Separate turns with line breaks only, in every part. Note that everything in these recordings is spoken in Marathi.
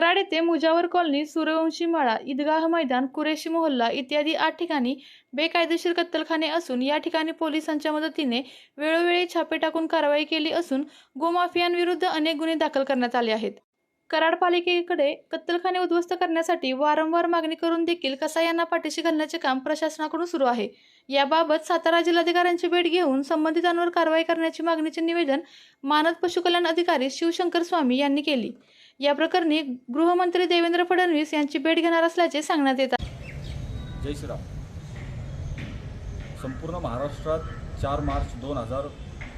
कराड येथे मुजावर कॉलनी सूर्यवंशी मळा ईदगाह मैदान कुरेशी मोहल्ला इत्यादी आठ ठिकाणी बेकायदेशीर कत्तलखाने असून या ठिकाणी पोलिसांच्या मदतीने वेळोवेळी छापे टाकून कारवाई केली असून गोमाफियांविरुद्ध अनेक गुन्हे दाखल करण्यात आले आहेत. कराड पालिकेकडे कत्तलखाने उद्ध्वस्त करण्यासाठी वारंवार मागणी करून देखील कसा यांना पाठीशी घालण्याचे काम प्रशासनाकडून सुरू आहे. याबाबत सातारा जिल्हाधिकाऱ्यांची भेट घेऊन संबंधितांवर कारवाई करण्याची मागणीचे निवेदन मानद पशुकल्याण अधिकारी शिवशंकर स्वामी यांनी केली. या प्रकरणी गृहमंत्री देवेंद्र फडणवीस यांची भेट घेणार असल्याचे सांगण्यात येत आहे.
जय श्रीराम. संपूर्ण महाराष्ट्रात चार मार्च दोन हजार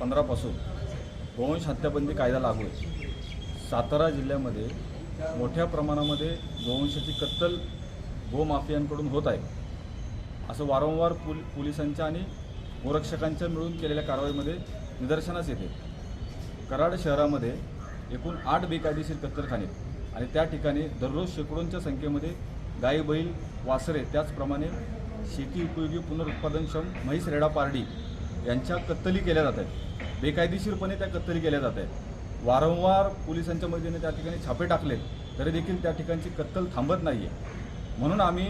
पंधरापासून गोवंश हत्याबंदी कायदा लागू आहे. सातारा जिल्ह्यामध्ये मोठ्या प्रमाणामध्ये गोवंशाची कत्तल गोमाफियांकडून होत आहे. असं वारंवार पुल पोलिसांच्या आणि गोरक्षकांच्या मिळून केलेल्या कारवाईमध्ये निदर्शनास येते. कराड शहरामध्ये एकूण आठ बेकायदेशीर कत्तलखाने आणि त्या ठिकाणी दररोज शेकडोंच्या संख्येमध्ये गाई बैल वासरे त्याचप्रमाणे शेती उपयोगी पुनरुत्पादनक्षम म्हैस रेडा पारडी यांच्या कत्तली केल्या जात आहेत. बेकायदेशीरपणे त्या कत्तली केल्या जात आहेत. वारंवार पोलिसांच्या मदतीने त्या ठिकाणी छापे टाकले तरी देखील त्या ठिकाणची कत्तल थांबत नाही आहे म्हणून आम्ही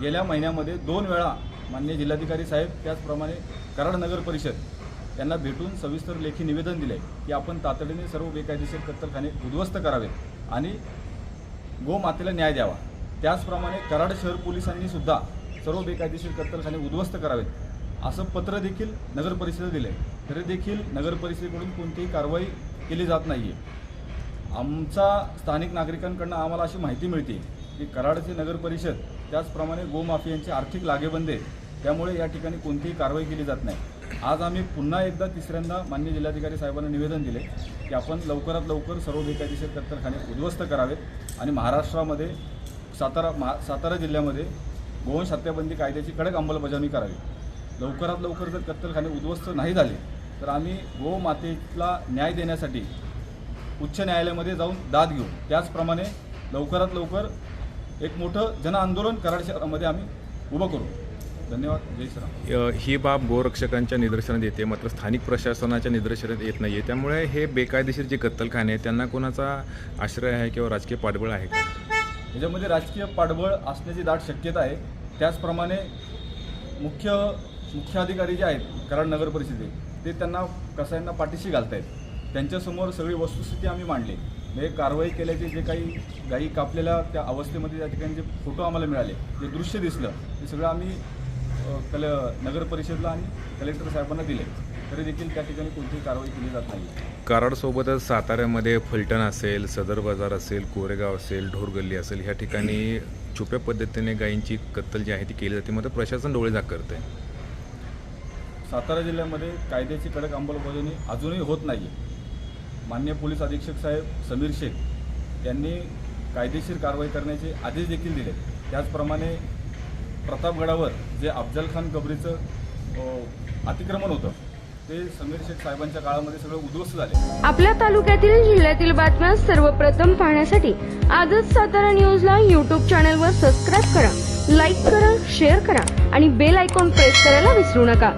गेल्या महिन्यामध्ये दोन वेळा मान्य जिल्हाधिकारी साहेब त्याचप्रमाणे कराड नगर परिषद यांना भेटून सविस्तर लेखी निवेदन दिले की आपण तातडीने सर्व बेकायदेशीर कत्तलखाने उद्ध्वस्त करावेत आणि गोमातेला न्याय द्यावा. त्याचप्रमाणे कराड शहर पोलिसांनी सुद्धा सर्व बेकायदेशीर कत्तलखाने उद्ध्वस्त करावेत. असं पत्र देखील नगर परिषदेला दिले तरी देखील नगर परिषदेकडून कोणतीही कारवाई केली जात नाही आहे आमचा स्थानिक नागरिकांकडनं आम्हाला अशी माहिती मिळते की कराडचे नगर परिषद त्याचप्रमाणे गोमाफियांचे आर्थिक लागेबंद त्यामुळे या ठिकाणी कोणतीही कारवाई केली जात नाही. आज आम्ही पुन्हा एकदा तिसऱ्यांदा मान्य जिल्हाधिकारी साहेबांना निवेदन दिले की आपण लवकरात लवकर सर्व बेकायदेशीर कत्तरखाने उद्ध्वस्त करावेत आणि महाराष्ट्रामध्ये सातारा महा सातारा जिल्ह्यामध्ये गोवंश हत्याबंदी कायद्याची कडक अंमलबजावणी करावी. लवकरात लवकर जर कत्तलखाने उद्ध्वस्त नाही झाले तर आम्ही गोमातेला न्याय देण्यासाठी उच्च न्यायालयामध्ये जाऊन दाद घेऊ. त्याचप्रमाणे लवकरात लवकर एक मोठं जनआंदोलन कराड शहरामध्ये आम्ही उभं करू. धन्यवाद. जय श्रीराम
ही बाब गोरक्षकांच्या निदर्शनात येते. मात्र स्थानिक प्रशासनाच्या निदर्शनात येत नाही आहे त्यामुळे हे बेकायदेशीर जे कत्तलखाने आहेत त्यांना कोणाचा आश्रय आहे किंवा राजकीय पाठबळ आहे का?
याच्यामध्ये राजकीय पाठबळ असण्याची दाट शक्यता आहे. त्याचप्रमाणे मुख्य मुख्याधिकारी जे आहेत कराड नगर परिषदे ते त्यांना कसायांना पाठीशी घालतायत. त्यांच्यासमोर सगळी वस्तुस्थिती आम्ही मांडली. म्हणजे कारवाई केल्याचे जे काही गायी कापलेल्या त्या अवस्थेमध्ये त्या ठिकाणी जे फोटो आम्हाला मिळाले जे दृश्य दिसलं ते सगळं आम्ही कल नगर परिषदला आणि कलेक्टर साहेबांना दिले. तरी देखील त्या ठिकाणी कोणतीही कारवाई केली जात नाही.
कराडसोबतच साताऱ्यामध्ये फलटण असेल सदर बाजार असेल कोरेगाव असेल ढोरगल्ली असेल ह्या ठिकाणी छुप्या पद्धतीने गायींची कत्तल जी आहे ती केली जाते. मग प्रशासन डोळे झाक करते
सातारा जिल्ह्यामध्ये कायद्याची कडक अंमलबजावणी अजूनही होत नाही मान्य पोलीस अधीक्षक साहेब समीर शेख यांनी कायदेशीर कारवाई करण्याचे आदेश देखील दिले. त्याचप्रमाणे प्रतापगडावर जे अफजल खान कबरीचं अतिक्रमण होतं ते समीर शेख साहेबांच्या काळामध्ये सगळं उद्ध्वस्त झाले.
आपल्या तालुक्यातील जिल्ह्यातील बातम्या सर्वप्रथम पाहण्यासाठी आजच सातारा न्यूजला यूट्यूब चॅनलवर सबस्क्राईब करा लाईक करा शेअर करा आणि बेल आयकॉन प्रेस करायला विसरू नका.